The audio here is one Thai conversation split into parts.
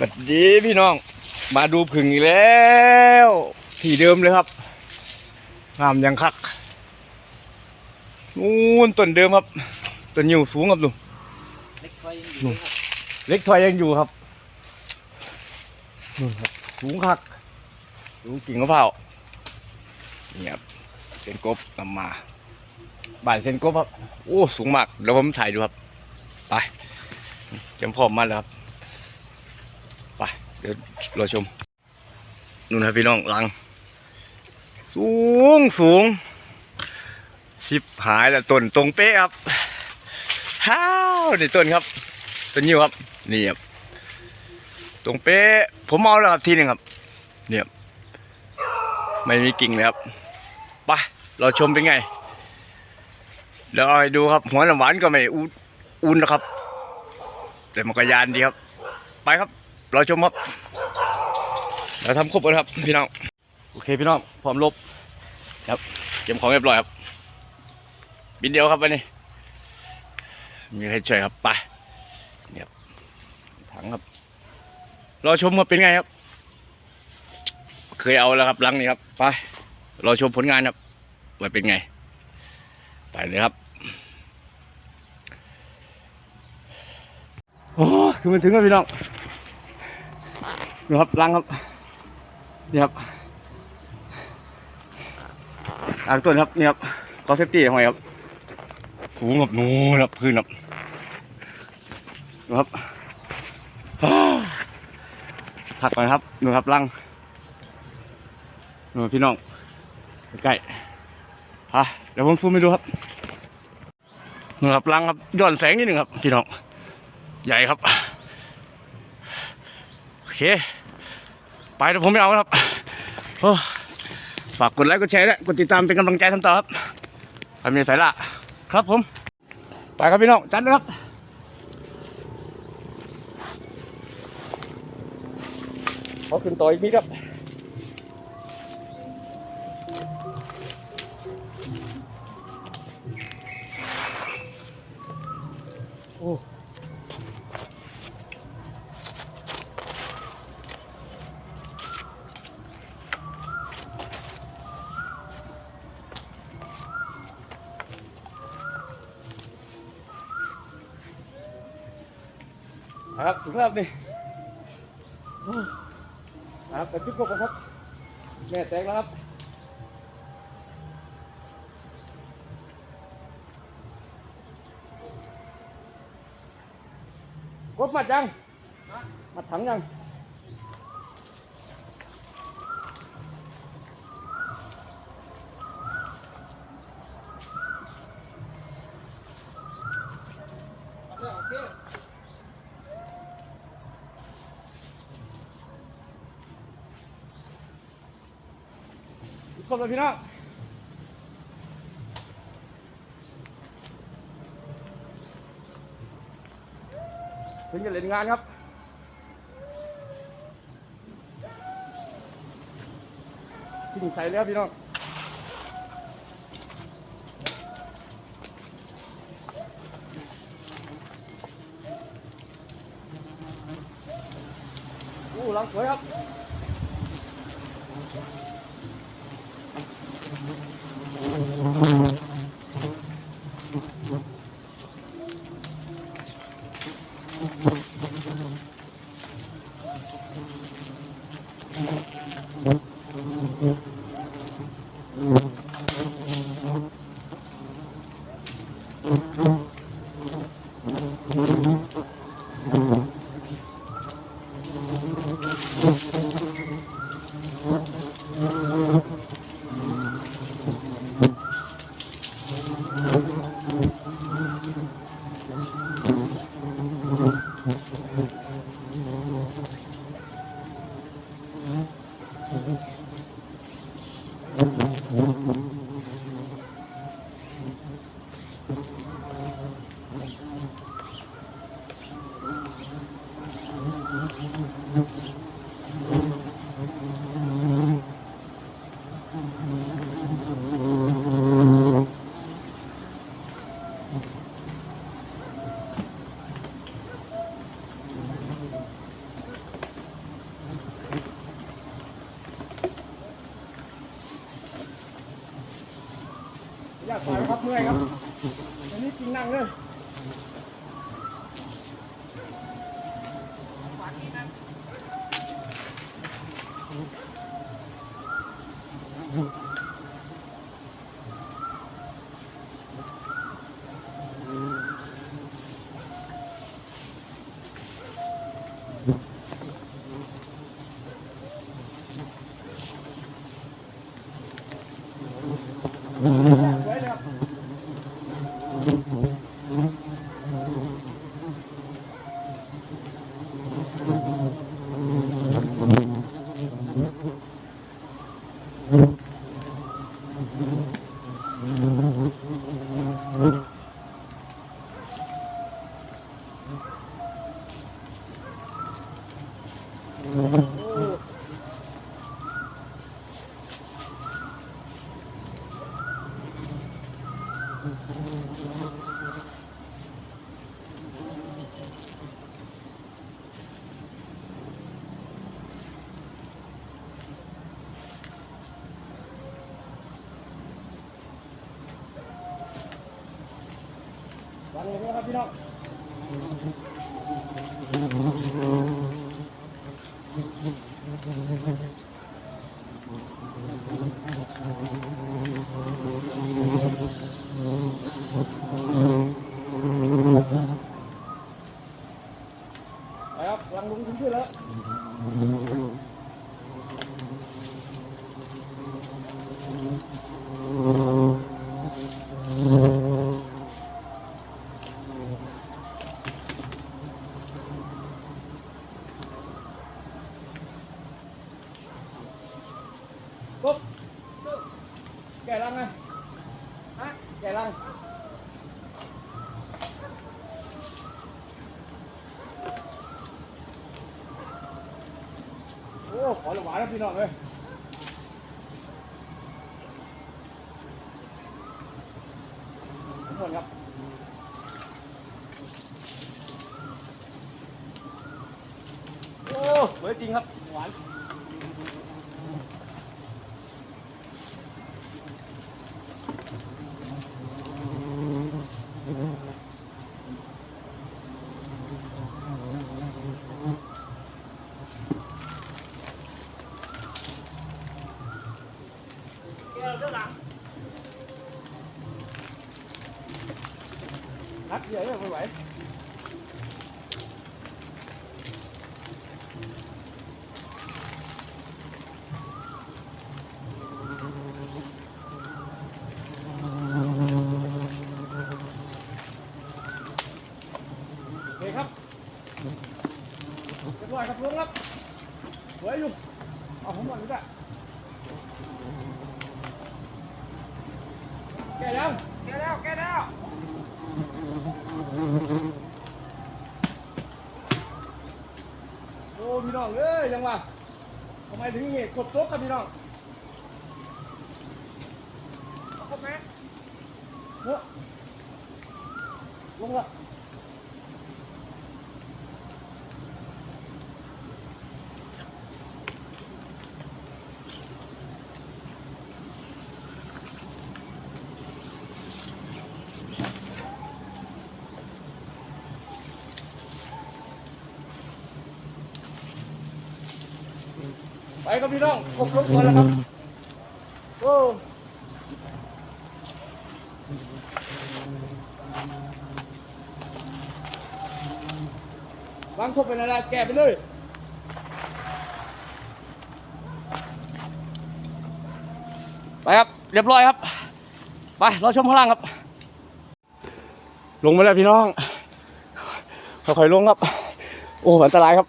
สวัสดีพี่น้อง มาดูผึ่งอีกแล้ว ที่เดิมเลยครับงามยังคักนู่นต้นเดิมครับต้นอยู่สูงครับลุงเล็กไฟยังอยู่เล็กถอยยังอยู่ครับนู่นครับสูงคักสูงกิ่งมะเพราวนี่ครับเส้นกบนำมาบ่ายเส้นกบครับโอ้สูงมากเดี๋ยวผมถ่ายดูครับไปเตรียมพร้อมมาแล้วครับ เดี๋ยวรอชมนู่นครับพี่น้องลัง สูงสูงชิบหายแล้วต้นตรงเป๊ะครับฮ้าวนี่ต้นครับต้นยิ้วครับนี่ครับตรงเป๊ะผมเอาแล้วครับทีหนึ่งครับเนี่ยครับไม่มีกิ่งเลยครับไปเราชมเป็นไงเดี๋ยวเอาให้ดูครับหัวน้ำหวานก็ไม่อุ่นนะครับ แต่มันก็ยานดีครับ ไปครับ ราชมครับเราทำครบแล้วครับพี่น้องโอเคพี่น้องพร้อมลบครับเก็บของเรียบร้อยครับบินเดียวครับวันนี้มีใครช่วยครับไปเนี่ยบถังครับ รอชมว่าเป็นไงครับ เคยเอาแล้วครับลังนี้ครับไปรอชมผลงานครับว่าเป็นไง ไปเลยครับโอ้คือมันถึงแล้วพี่น้อง นี่ครับหลังครับนี่ครับอ่างต้นครับนี่ครับก็เซฟตี้หอยครับ สูงแบบนู้นครับพื้นครับดูครับอ้าวผักก่อนครับดูครับลังดูพี่น้องใกล้ๆอะเดี๋ยวผมซูมให้ดูครับดูครับลังครับย้อนแสงนิดหนึ่งครับ พี่น้อง ใหญ่ครับโอ เค ไปแต่ผมไม่เอาครับโอ้ฝากกดไลค์กดแชร์ด้วยกดติดตามเป็นกำลังใจทำต่อครับทำมีสายละครับผม ไปครับพี่น้องจัดเลยครับเขาขึ้นต่ออีกนิดครับ ครับถึงแล้วครับนี่ครับไปจุดกบกันครับ แม่แตกแล้วครับกบมัดยัง มัดถังยัง ครบแล้วพี่น้องถึงจะเล่นงานครับที่ถึงใส่แล้วพี่น้องโอ้หลังสวยครับ ค Mm-hmm. มื่อยครับอันนี้กินนั่งเลย ครับพี่น้องไปครับวางลงขึ้นขึ้นแล้ว ปุ๊บแก่ลังไงฮะแก่ลัง โอ้ขอหวานแล้วพี่น้องเลยทุกคนครับ โอ้เหมือนจริงครับ หวาน นัดเยอะไม่ไหวโอเคครับเรียบร้อยครับลุงครับสวยอยู่เอาผมก่อนดีกว่า แก่ยังแกแล้วแกแล้วโอ้พี่น้องเอ้ยยังวะทำไมถึงเหตุกดโต๊ะครับพี่น้องครบไหมเฮ้ยลงละ ไปครับพี่น้องกบลงก่อนแล้วครับโอ้วางครบไปนาแกะไปเลยไปครับ เรียบร้อยครับ ไปเราชมข้างล่างครับ ลงมาแล้วพี่น้องค่อยๆลงครับ โอ้อันตรายครับ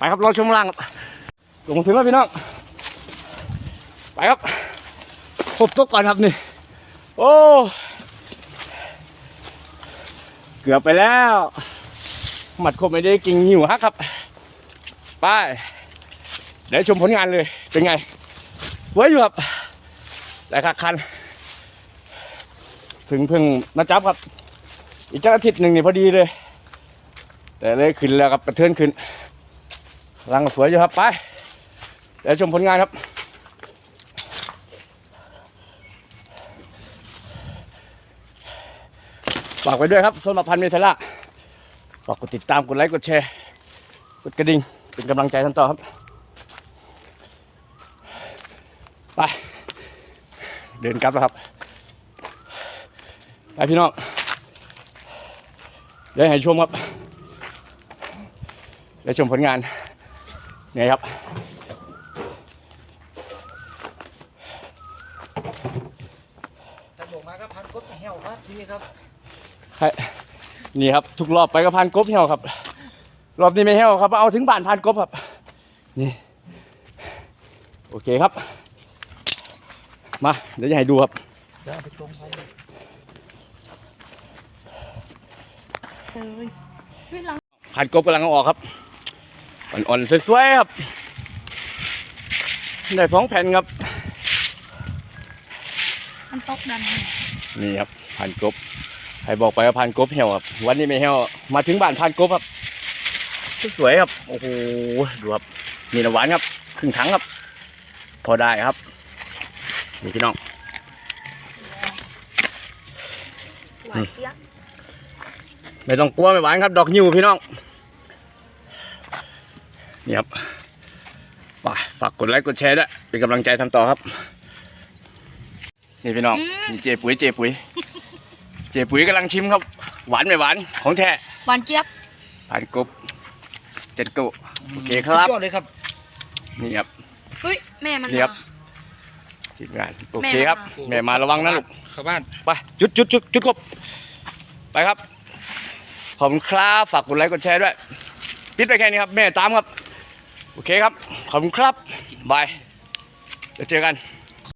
ไปครับเราชมข้างล่างครับลงถึงแล้วพี่น้อง ไปครับครบตัวก่อนครับนี่ โอ้ เกือบไปแล้ว หมัดครบไม่ได้กิ่งหิวฮักครับ ไป เดี๋ยวชมผลงานเลย เป็นไง สวยอยู่ครับแต่ขาคัน ถึงเพิ่งมาจับครับ อีกจักอาทิตย์หนึ่งนี่พอดีเลย แต่เลยขึ้นแล้วครับกระเทือนขึ้น รังสวยอยู่ครับไปเดี๋ยวชมผลงานครับฝากไว้ด้วยครับสำหรับพันธ์เมทล่ะฝากกดติดตามกดไลค์กดแชร์ กดกระดิ่งเป็นกำลังใจท่านต่อครับ ไปเดินกลับแล้วครับ ไปพี่น้องเดี๋ยวให้ชมครับเลยชมผลงาน ไงครับถ้าบอกมาก็พันกบเหี่ยวครับทีครับนี่ครับทุกรอบไปก็พานกบเหี่ยวครับ รอบนี้ไม่เหี่ยวครับเอาถึงบ้านพานกบครับ นี่โอเคครับ มาเดี๋ยวจะให้ดูครับเดี๋ยวเอาไปตรงไปเฮ้ยเฮ้ยหลังพานกบกำลังเอาออกครับ อ่อนๆสวยๆครับ ได้สองแผ่นครับ มันตกดันนี่ครับพานกบใครบอกไปว่าพานกบเหี่ยวครับ วันนี้ไม่เหี่ยวมาถึงบ้านพานกบครับ สวยๆครับ โอ้โห ดูครับ มีน้ำหวานครับ ครึ่งถังครับ พอได้ครับ นี่พี่น้องหวานเจี๊ยบไม่ต้องกลัวไม่หวานครับ ดอกยิ้วพี่น้อง นี่ครับไปฝากกดไลค์กดแชร์ด้วยเป็นกำลังใจทำต่อครับ นี่พี่น้องนี่เจปุ๋ยเจปุ๋ย เจปุ๋ยกำลังชิมครับ หวานไม่หวานของแท้หวานเจี๊ยบผ่านกบเจ็ดกุโอเคครับสุดยอดเลยครับ นี่ครับเฮ้ยแม่มันเจี๊ยบมาทีมงานโอเคครับ แม่แม่มามาระวังนะลูกเข้าบ้านไปจุดจุดจุดจุดกบไปครับขอบคุณครับฝากกดไลค์กดแชร์ด้วย ปิดไปแค่นี้ครับ แม่ตามครับ โอเคครับ ขอบคุณครับ บาย เดี๋ยวเจอกัน